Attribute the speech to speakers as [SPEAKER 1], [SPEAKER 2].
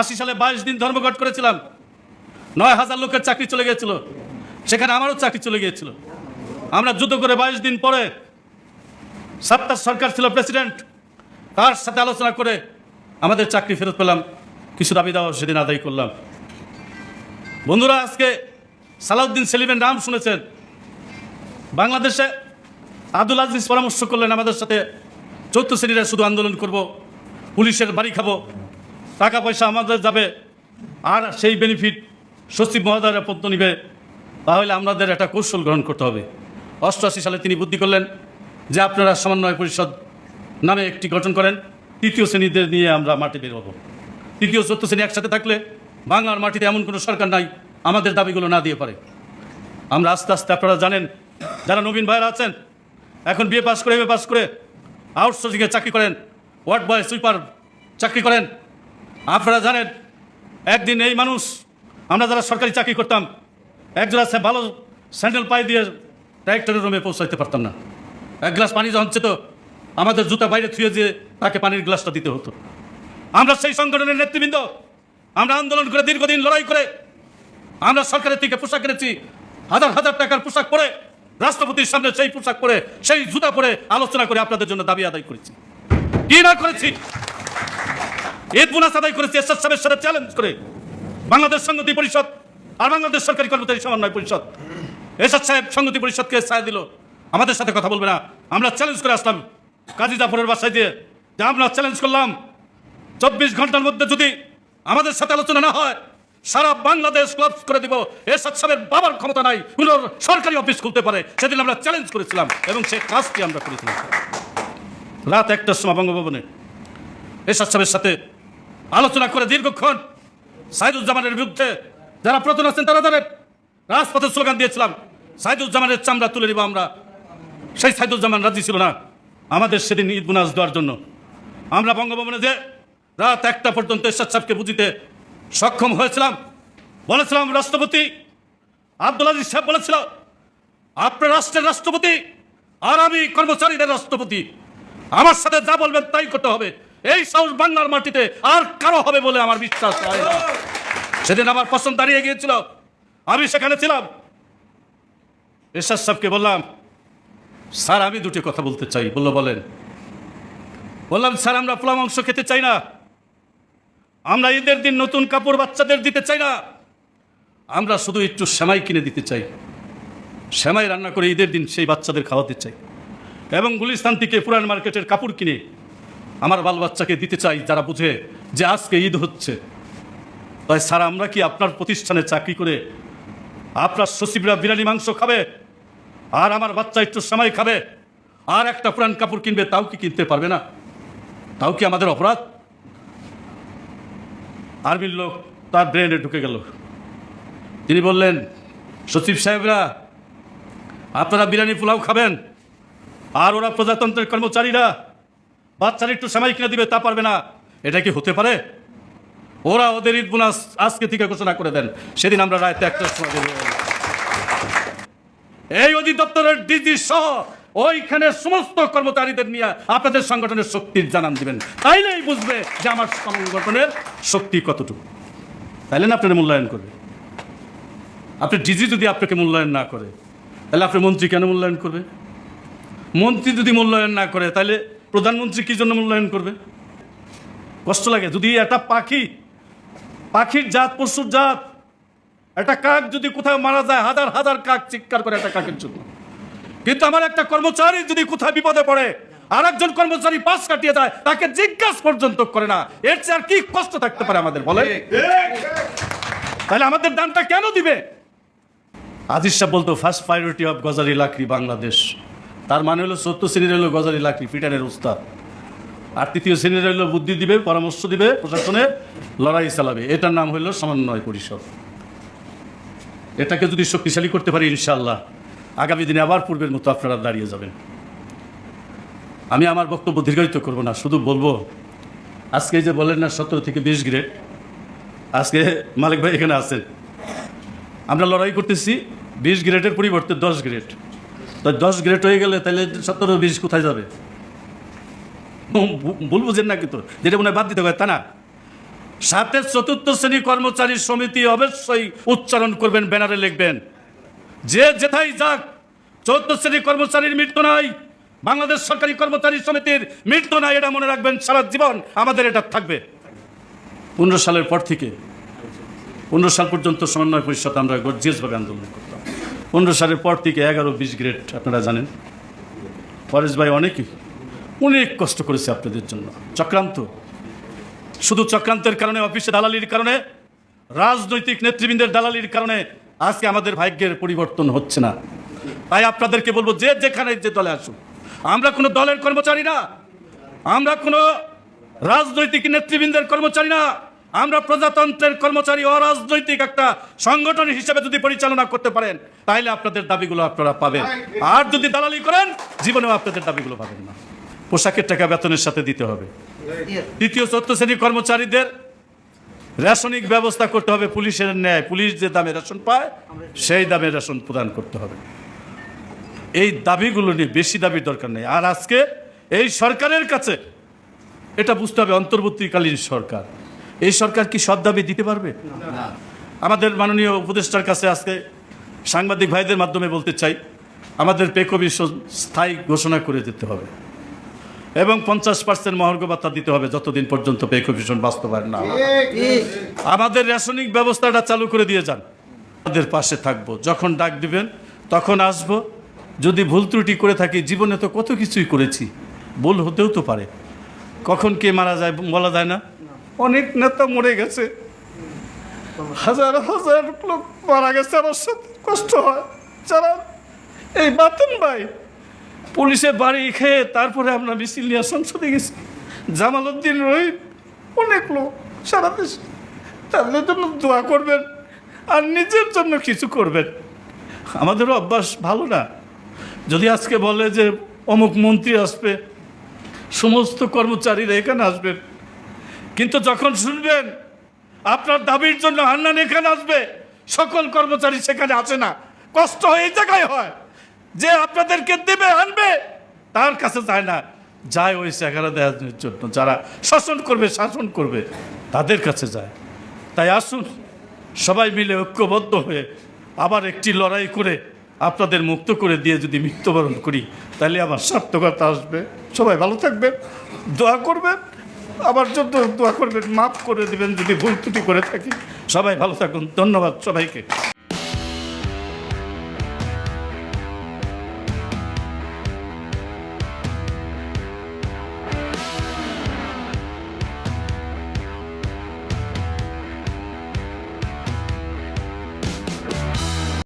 [SPEAKER 1] আশি সালে বাইশ দিন ধর্মঘট করেছিলাম। নয় হাজার লোকের চাকরি চলে গিয়েছিল। সেখানে আমারও চাকরি চলে গিয়েছিল। আমরা যুদ্ধ করে বাইশ দিন পরে সত্তার সরকার ছিল প্রেসিডেন্ট। তার সাথে আলোচনা করে আমাদের চাকরি ফেরত পেলাম। কিছু দাবি দাওয়া সেদিন আদায় করলাম। বন্ধুরা, আজকে সালাউদ্দিন সেলিমের নাম শুনেছেন। বাংলাদেশে আব্দুল আজিজ পরামর্শ করলেন আমাদের সাথে। চৌদ্দ শ্রেণীরা শুধু আন্দোলন করব, পুলিশের বাড়ি খাব। টাকা পয়সা আমাদের যাবে, আর সেই বেনিফিট সচিব মহোদয়ের পদ্ম নিবে, তাহলে আমাদের একটা কৌশল গ্রহণ করতে হবে। অষ্টআশি সালে তিনি বুদ্ধি করলেন যে আপনারা সমন্বয় পরিষদ নামে একটি গঠন করেন, তৃতীয় শ্রেণীদের নিয়ে আমরা মাটি বের হব। তৃতীয় চতুর্থ শ্রেণি একসাথে থাকলে বাংলার মাটিতে এমন কোনো সরকার নাই, আমাদের দাবিগুলো না দিয়ে পারে। আমরা আস্তে আস্তে আপনারা জানেন, যারা নবীন ভাইরা আছেন, এখন বিএ পাস করে এমএ পাস করে আউটসোর্সিংয়ে চাকরি করেন, ওয়ার্ড বয় সুইপার চাকরি করেন আপনারা জানেন, একদিন এই মানুষ, আমরা যারা সরকারি চাকরি করতাম একজোড়া সে ভালো স্যান্ডেল পায়ে দিয়ে ডাইরেক্টরের রুমে পৌঁছাইতে পারতাম না। এক গ্লাস পানি যখন চেত আমাদের জুতা বাইরে থুয়ে দিয়ে তাকে পানির গ্লাসটা দিতে হতো। আমরা সেই সংগঠনের নেতৃবৃন্দ, আমরা আন্দোলন করে দীর্ঘদিন লড়াই করে, আমরা সরকারের থেকে পোশাক কিনেছি হাজার হাজার টাকার পোশাক পরে, রাষ্ট্রপতির সামনে সেই পোশাক পরে, সেই জুতা পরে আলোচনা করে আপনাদের জন্য দাবি আদায় করেছি। কি না করেছি? ঈদ বোনাস আদায় করেছি এরশাদ সাহেবের সাথে চ্যালেঞ্জ করে। বাংলাদেশ সংগতি পরিষদ আর বাংলাদেশ সরকারি কর্মচারী সমন্বয় পরিষদ। এরশাদ সাহেব সংগতি পরিষদকে ছায়া দিল। আমাদের সাথে কথা বলবে না। আমরা চ্যালেঞ্জ করে আসলাম কাজী জাফরের বাসায় দিয়ে। যে আমরা চ্যালেঞ্জ করলাম, চব্বিশ ঘণ্টার মধ্যে যদি আমাদের সাথে আলোচনা না হয়, সারা বাংলাদেশ ক্লাব করে দিব। এরশাদ সাহেবের বাবার ক্ষমতা নাই কোন সরকারি অফিস খুলতে পারে। সেদিন আমরা চ্যালেঞ্জ করেছিলাম এবং সেই কাজটি আমরা করেছিলাম। রাত একটার সময় বঙ্গভবনে এরশাদ সাহেবের সাথে আলোচনা করে দীর্ঘক্ষণ সাইদুজ্জামানের বিরুদ্ধে যারা প্রথম আছেন তারা তাদের রাজপথে স্লোগান দিয়েছিলাম, সাইদুজ্জামানের চামড়া তুলে নিব আমরা। সেই সাইদুজ্জামান রাজি ছিল না আমাদের সেদিন ঈদ বোনাস দেওয়ার জন্য। আমরা বঙ্গভবনে যে রাত একটা পর্যন্ত এরশাদ সাহেবকে বুঝিতে সক্ষম হয়েছিলাম, বলেছিলাম, রাষ্ট্রপতি, আব্দুল আজিজ সাহেব বলেছিল আপনার রাষ্ট্রের রাষ্ট্রপতি আর আমি কর্মচারীদের রাষ্ট্রপতি। আমার সাথে যা বলবেন তাই করতে হবে। এই সাউথ বাংলার মাটিতে আর কারও হবে বলে আমার বিশ্বাস সেদিন আমার পছন্দ দাঁড়িয়ে গিয়েছিল। আমি সেখানে ছিলাম। এরশাদ সাহেবকে বললাম, স্যার, আমি দুটি কথা বলতে চাই। বলল, বলেন। বললাম, স্যার, আমরা পোলা মাংস খেতে চাই না। আমরা ঈদের দিন নতুন কাপড় বাচ্চাদের দিতে চাই না। আমরা শুধু একটু সেমাই কিনে দিতে চাই। সেমাই রান্না করে ঈদের দিন সেই বাচ্চাদের খাওয়াতে চাই। এবং গুলিস্তান থেকে পুরান মার্কেটের কাপড় কিনে আমার বাল বাচ্চাকে দিতে চাই, যারা বুঝে যে আজকে ঈদ হচ্ছে। তাই স্যার, আমরা কি আপনার প্রতিষ্ঠানে চাকরি করে আপনার সচিবরা বিরিয়ানি, মাংস খাবে, আর আমার বাচ্চা একটু সময় খাবে, আর একটা পুরান কাপড় কিনবে, তাও কি কিনতে পারবে না? তাও কি আমাদের অপরাধ? আর্মির লোক তার ব্রেনে ঢুকে গেল। তিনি বললেন, সচিব সাহেবরা, আপনারা বিরিয়ানি, পোলাও খাবেন, আর ওরা প্রজাতন্ত্রের কর্মচারীরা বাচ্চারা একটু সময় কিনে দিবে, তা পারবে না। এটা কি হতে পারে? ওরা ওদের ঈদ বোনাস আজকে থেকে ঘোষণা করে দেন। সেদিন আমরা রায়তে একটা সময়। এই অধিদপ্তরের ডিজি সহ ওইখানে সমস্ত কর্মচারীদের নিয়ে আপনাদের সংগঠনের শক্তির জানান দিবেন। তাইলেই বুঝবে যে আমার সংগঠনের শক্তি কতটুকু। তাইলে না আপনারা মূল্যায়ন করবে আপনি ডিজি যদি আপনাকে মূল্যায়ন না করে তাহলে আপনার মন্ত্রী কেন মূল্যায়ন করবে মন্ত্রী যদি মূল্যায়ন না করে তাহলে প্রধানমন্ত্রী কী জন্য মূল্যায়ন করবে? কষ্ট লাগে। যদি একটা পাখি পাখির জাত পশুর জাত একটা কাক যদি কোথাও মারা যায় হাজার হাজার কাক চিৎকার করে একটা কাকের জন্য। কিন্তু আমার একটা কর্মচারী যদি কোথায় বিপদে পড়ে আর একজন কর্মচারী পাশ কাটিয়ে যায় তাকে জিজ্ঞাসা পর্যন্ত করে না। এর চেয়ে আর কি কষ্ট থাকতে পারে আমাদের বলে তাহলে আমাদের দানটা কেন দিবে? আজিজ সাহেব বলতো ফার্স্ট প্রায়োরিটি অফ গজারি লাকড়ি বাংলাদেশ তার মানে হলো সত্য শ্রেণির হলো গজারি লাকড়ি ফিটারের উস্তাদ। আর তৃতীয় শ্রেণির হলো বুদ্ধি দিবে, পরামর্শ দিবে, প্রশাসনে লড়াই চালাবে। এটার নাম হলো সমন্বয় পরিষদ। এটাকে যদি শক্তিশালী করতে পারি ইনশাল্লাহ আগামী দিনে আবার পূর্বের মতো আপনারা দাঁড়িয়ে যাবেন। আমি আমার বক্তব্য দীর্ঘায়িত করব না, শুধু বলব, আজকে যে বলেন না, সতেরো থেকে বিশ গ্রেড আজকে মালিক ভাই এখানে আছেন। আমরা লড়াই করতেছি, বিশ গ্রেডের পরিবর্তে দশ গ্রেড দশ গ্রেড হয়ে গেলে তাহলে সতেরো বিশ কোথায় যাবে? ভুল বুঝেন না কিন্তু যেটা মনে হয় বাদ দিতে হয়, তা না। সাথে চতুর্থ শ্রেণি কর্মচারী সমিতি অবশ্যই উচ্চারণ করবেন, ব্যানারে লিখবেন। যে যেথাই যাক চৌদ্দ শ্রেণি কর্মচারীর মৃত্যু নাই, বাংলাদেশ সরকারি কর্মচারী সমিতির মৃত্যু নাই, এটা মনে রাখবেন, সারা জীবন আমাদের এটা থাকবে। পনেরো সালের পর থেকে, পনেরো সাল পর্যন্ত সমন্বয় পরিষদ আমরা গর্জিয়াসভাবে আন্দোলন করতাম। পনেরো সালের পর থেকে এগারো, বিশ গ্রেড আপনারা জানেন। পরেশ ভাই অনেকই অনেক কষ্ট করেছে আপনাদের জন্য। চক্রান্ত। শুধু চক্রান্তের কারণে, অফিসে দালালির কারণে, রাজনৈতিক নেতৃবৃন্দের দালালির কারণে আজকে আমাদের ভাগ্যের পরিবর্তন হচ্ছে না। তাই আপনাদেরকে বলব, যে যেখানে যে দলে আসুন আমরা কোনো দলের কর্মচারী না, আমরা কোনো রাজনৈতিক নেতৃবৃন্দের কর্মচারী না আমরা প্রজাতন্ত্রের কর্মচারী অরাজনৈতিক একটা সংগঠন হিসেবে যদি পরিচালনা করতে পারেন তাহলে আপনাদের দাবিগুলো আপনারা পাবেন। আর যদি দালালি করেন, জীবনেও আপনাদের দাবিগুলো পাবেন না। পোশাকের টাকা বেতনের সাথে দিতে হবে। তৃতীয় চতুর্থ শ্রেণির কর্মচারীদের রেশনিক ব্যবস্থা করতে হবে পুলিশের ন্যায়। পুলিশ যে দামে রেশন পায়, সেই দামে রেশন প্রদান করতে হবে। এই দাবিগুলো নিয়ে বেশি দাবির দরকার নেই। আর আজকে এই সরকারের কাছে এটা বুঝতে হবে, অন্তর্বর্তীকালীন সরকার। এই সরকার কি সব দাবি দিতে পারবে? আমাদের মাননীয় উপদেষ্টার কাছে আজকে সাংবাদিক ভাইদের মাধ্যমে বলতে চাই আমাদের পে কমিশন স্থায়ী ঘোষণা করে দিতে হবে এবং পঞ্চাশ পার্সেন্ট মহার্ঘ ভাতা দিতে হবে যতদিন পর্যন্ত পে কমিশন বাস্তবায়ন না আমাদের রেশনিক ব্যবস্থাটা চালু করে দিয়ে যান। আমাদের পাশে থাকব। যখন ডাক দিবেন তখন আসব। যদি ভুল ত্রুটি করে থাকি জীবনে তো কত কিছুই করেছি। ভুল হতেও তো পারে। কখন কে মারা যায় বলা যায় না। অনেক নেতা মরে গেছে। হাজার হাজার লোক মারা গেছে আমার সাথে। কষ্ট হয়। যারা এই বাতেন ভাই, পুলিশে বাড়ি খেয়ে তারপরে আমরা মিছিল নিয়ে সংসদে গেছি। জামাল উদ্দিন রহিত অনেক লোক সারা দেশে। তাদের জন্য দোয়া করবেন আর নিজের জন্য কিছু করবেন। আমাদেরও অভ্যাস ভালো না। যদি আজকে বলে যে অমুক মন্ত্রী আসবে, সমস্ত কর্মচারীরা এখানে আসবেন। কিন্তু যখন শুনবেন, আপনার দাবির জন্য হান্নান এখানে আসবে, সকল কর্মচারী সেখানে আসে না। কষ্ট এই জায়গায় হয়। যে আপনাদেরকে দেবে, আনবে, তার কাছে যায় না। যায় ওই চেহারা দেওয়ার জন্য। যারা শাসন করবে শাসন করবে, তাদের কাছে যায়। তাই আসুন, সবাই মিলে ঐক্যবদ্ধ হয়ে আবার একটি লড়াই করে আপনাদের মুক্ত করে দিয়ে যদি মৃত্যুবরণ করি, তাহলে আমার সার্থকতা আসবে। সবাই ভালো থাকবেন, দোয়া করবেন। আমার যত দোয়া করবেন, মাফ করে দেবেন, যদি ভুল ত্রুটি করে থাকি। সবাই ভালো থাকুন, ধন্যবাদ সবাইকে।